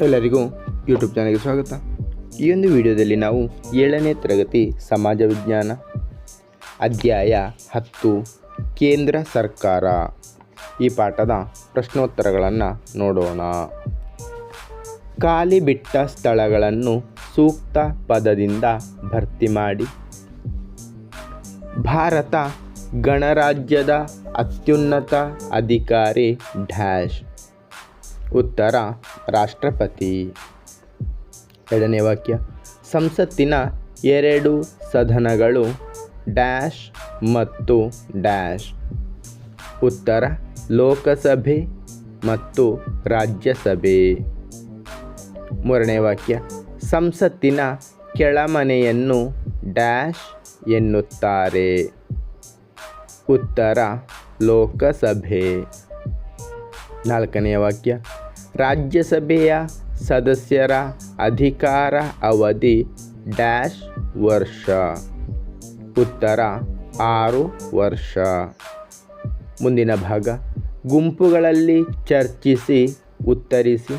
ಎಲ್ಲರಿಗೂ ಯೂಟ್ಯೂಬ್ ಚಾನಲ್ಗೆ ಸ್ವಾಗತ. ಈ ಒಂದು ವಿಡಿಯೋದಲ್ಲಿ ನಾವು ಏಳನೇ ತರಗತಿ ಸಮಾಜ ವಿಜ್ಞಾನ ಅಧ್ಯಾಯ ಹತ್ತು, ಕೇಂದ್ರ ಸರ್ಕಾರ. ಈ ಪಾಠದ ಪ್ರಶ್ನೋತ್ತರಗಳನ್ನು ನೋಡೋಣ. ಖಾಲಿ ಬಿಟ್ಟ ಸ್ಥಳಗಳನ್ನು ಸೂಕ್ತ ಪದದಿಂದ ಭರ್ತಿ ಮಾಡಿ. ಭಾರತ ಗಣರಾಜ್ಯದ ಅತ್ಯುನ್ನತ ಅಧಿಕಾರಿ ಡ್ಯಾಶ್. ಉತ್ತರ ರಾಷ್ಟ್ರಪತಿ. ಎರಡನೇ ವಾಕ್ಯ. ಸಂಸತ್ತಿನ ಎರಡು ಸದನಗಳು ಡ್ಯಾಶ್ ಮತ್ತು ಡ್ಯಾಶ್. ಉತ್ತರ ಲೋಕಸಭೆ ಮತ್ತು ರಾಜ್ಯಸಭೆ. ಮೂರನೇ ವಾಕ್ಯ. ಸಂಸತ್ತಿನ ಕೆಳಮನೆಯನ್ನು ಡ್ಯಾಶ್ ಎನ್ನುತ್ತಾರೆ. ಉತ್ತರ ಲೋಕಸಭೆ. ನಾಲ್ಕನೆಯ ವಾಕ್ಯ. ರಾಜ್ಯಸಭೆಯ ಸದಸ್ಯರ ಅಧಿಕಾರ ಅವಧಿ ಡ್ಯಾಶ್ ವರ್ಷ. ಉತ್ತರ, ಆರು ವರ್ಷ. ಮುಂದಿನ ಭಾಗ. ಗುಂಪುಗಳಲ್ಲಿ ಚರ್ಚಿಸಿ, ಉತ್ತರಿಸಿ.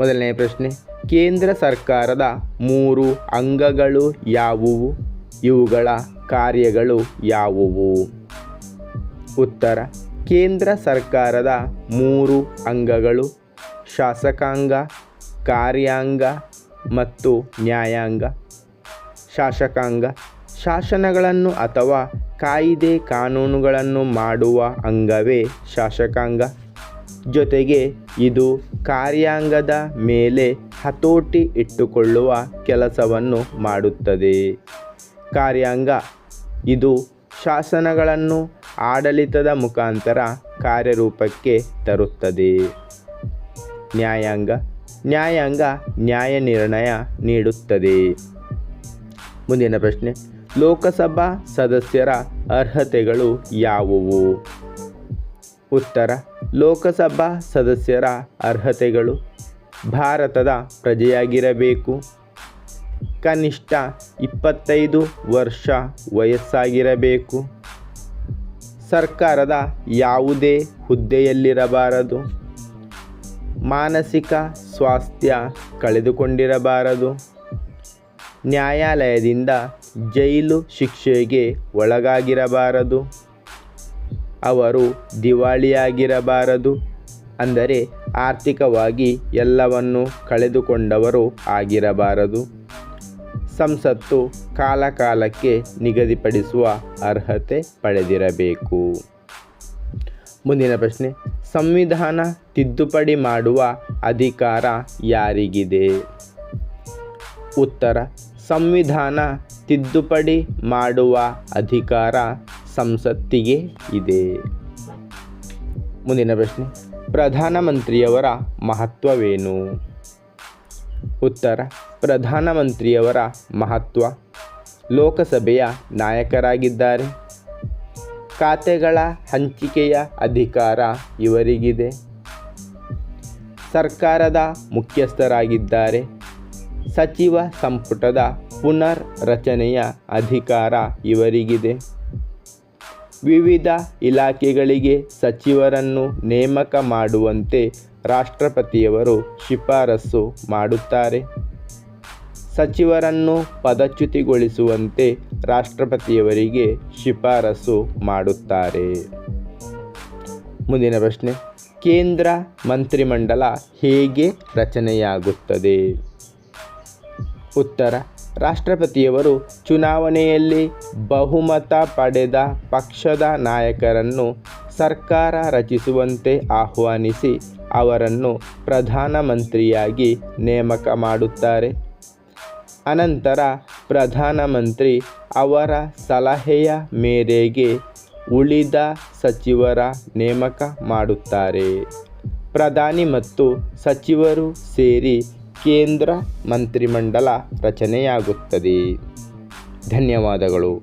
ಮೊದಲನೇ ಪ್ರಶ್ನೆ. ಕೇಂದ್ರ ಸರ್ಕಾರದ ಮೂರು ಅಂಗಗಳು ಯಾವುವು? ಇವುಗಳ ಕಾರ್ಯಗಳು ಯಾವುವು? ಉತ್ತರ ಕೇಂದ್ರ ಸರ್ಕಾರದ ಮೂರು ಅಂಗಗಳು ಶಾಸಕಾಂಗ, ಕಾರ್ಯಾಂಗ ಮತ್ತು ನ್ಯಾಯಾಂಗ. ಶಾಸಕಾಂಗ ಶಾಸನಗಳನ್ನು ಅಥವಾ ಕಾಯಿದೆ ಕಾನೂನುಗಳನ್ನು ಮಾಡುವ ಅಂಗವೇ ಶಾಸಕಾಂಗ. ಜೊತೆಗೆ ಇದು ಕಾರ್ಯಾಂಗದ ಮೇಲೆ ಹತೋಟಿ ಇಟ್ಟುಕೊಳ್ಳುವ ಕೆಲಸವನ್ನು ಮಾಡುತ್ತದೆ. ಕಾರ್ಯಾಂಗ ಇದು ಶಾಸನಗಳನ್ನು ಆಡಳಿತದ ಮುಖಾಂತರ ಕಾರ್ಯರೂಪಕ್ಕೆ ತರುತ್ತದೆ. ನ್ಯಾಯಾಂಗ ನ್ಯಾಯಾಂಗ ನ್ಯಾಯ ನಿರ್ಣಯ ನೀಡುತ್ತದೆ. ಮುಂದಿನ ಪ್ರಶ್ನೆ, ಲೋಕಸಭಾ ಸದಸ್ಯರ ಅರ್ಹತೆಗಳು ಯಾವುವು? ಉತ್ತರ, ಲೋಕಸಭಾ ಸದಸ್ಯರ ಅರ್ಹತೆಗಳು ಭಾರತದ ಪ್ರಜೆಯಾಗಿರಬೇಕು. ಕನಿಷ್ಠ ಇಪ್ಪತ್ತೈದು ವರ್ಷ ವಯಸ್ಸಾಗಿರಬೇಕು. ಸರ್ಕಾರದ ಯಾವುದೇ ಹುದ್ದೆಯಲ್ಲಿರಬಾರದು. ಮಾನಸಿಕ ಸ್ವಾಸ್ಥ್ಯ ಕಳೆದುಕೊಂಡಿರಬಾರದು. ನ್ಯಾಯಾಲಯದಿಂದ ಜೈಲು ಶಿಕ್ಷೆಗೆ ಒಳಗಾಗಿರಬಾರದು. ಅವರು ದಿವಾಳಿಯಾಗಿರಬಾರದು. ಅಂದರೆ ಆರ್ಥಿಕವಾಗಿ ಎಲ್ಲವನ್ನು ಕಳೆದುಕೊಂಡವರು ಆಗಿರಬಾರದು. ಸಂಸತ್ತು ಕಾಲಕಾಲಕ್ಕೆ ನಿಗದಿಪಡಿಸುವ ಅರ್ಹತೆ ಪಡೆದಿರಬೇಕು. ಮುಂದಿನ ಪ್ರಶ್ನೆ, ಸಂವಿಧಾನ ತಿದ್ದುಪಡಿ ಮಾಡುವ ಅಧಿಕಾರ ಯಾರಿಗಿದೆ? ಉತ್ತರ, ಸಂವಿಧಾನ ತಿದ್ದುಪಡಿ ಮಾಡುವ ಅಧಿಕಾರ ಸಂಸತ್ತಿಗೆ ಇದೆ. ಮುಂದಿನ ಪ್ರಶ್ನೆ, ಪ್ರಧಾನಮಂತ್ರಿಯವರ ಮಹತ್ವವೇನು? ಉತ್ತರ, ಪ್ರಧಾನಮಂತ್ರಿಯವರ ಮಹತ್ವ. ಲೋಕಸಭೆಯ ನಾಯಕರಾಗಿದ್ದಾರೆ. ಖಾತೆಗಳ ಹಂಚಿಕೆಯ ಅಧಿಕಾರ ಇವರಿಗಿದೆ. ಸರ್ಕಾರದ ಮುಖ್ಯಸ್ಥರಾಗಿದ್ದಾರೆ. ಸಚಿವ ಸಂಪುಟದ ಪುನರ್ ರಚನೆಯ ಅಧಿಕಾರ ಇವರಿಗಿದೆ. ವಿವಿಧ ಇಲಾಖೆಗಳಿಗೆ ಸಚಿವರನ್ನು ನೇಮಕ ಮಾಡುವಂತೆ ರಾಷ್ಟ್ರಪತಿಯವರು ಶಿಫಾರಸು ಮಾಡುತ್ತಾರೆ. ಸಚಿವರನ್ನು ಪದಚ್ಯುತಿಗೊಳಿಸುವಂತೆ ರಾಷ್ಟ್ರಪತಿಯವರಿಗೆ ಶಿಫಾರಸು ಮಾಡುತ್ತಾರೆ. ಮುಂದಿನ ಪ್ರಶ್ನೆ. ಕೇಂದ್ರ ಮಂತ್ರಿಮಂಡಲ ಹೇಗೆ ರಚನೆಯಾಗುತ್ತದೆ? ಉತ್ತರ. ರಾಷ್ಟ್ರಪತಿಯವರು ಚುನಾವಣೆಯಲ್ಲಿ ಬಹುಮತ ಪಡೆದ ಪಕ್ಷದ ನಾಯಕರನ್ನು ಸರ್ಕಾರ ರಚಿಸುವಂತೆ ಆಹ್ವಾನಿಸಿ ಅವರನ್ನು ಪ್ರಧಾನಮಂತ್ರಿಯಾಗಿ ನೇಮಕ ಮಾಡುತ್ತಾರೆ. ಅನಂತರ ಪ್ರಧಾನಮಂತ್ರಿ ಅವರ ಸಲಹೆಯ ಮೇರೆಗೆ ಉಳಿದ ಸಚಿವರ ನೇಮಕ ಮಾಡುತ್ತಾರೆ. ಪ್ರಧಾನಿ ಮತ್ತು ಸಚಿವರು ಸೇರಿ ಕೇಂದ್ರ ಮಂತ್ರಿಮಂಡಲ ರಚನೆಯಾಗುತ್ತದೆ. ಧನ್ಯವಾದಗಳು.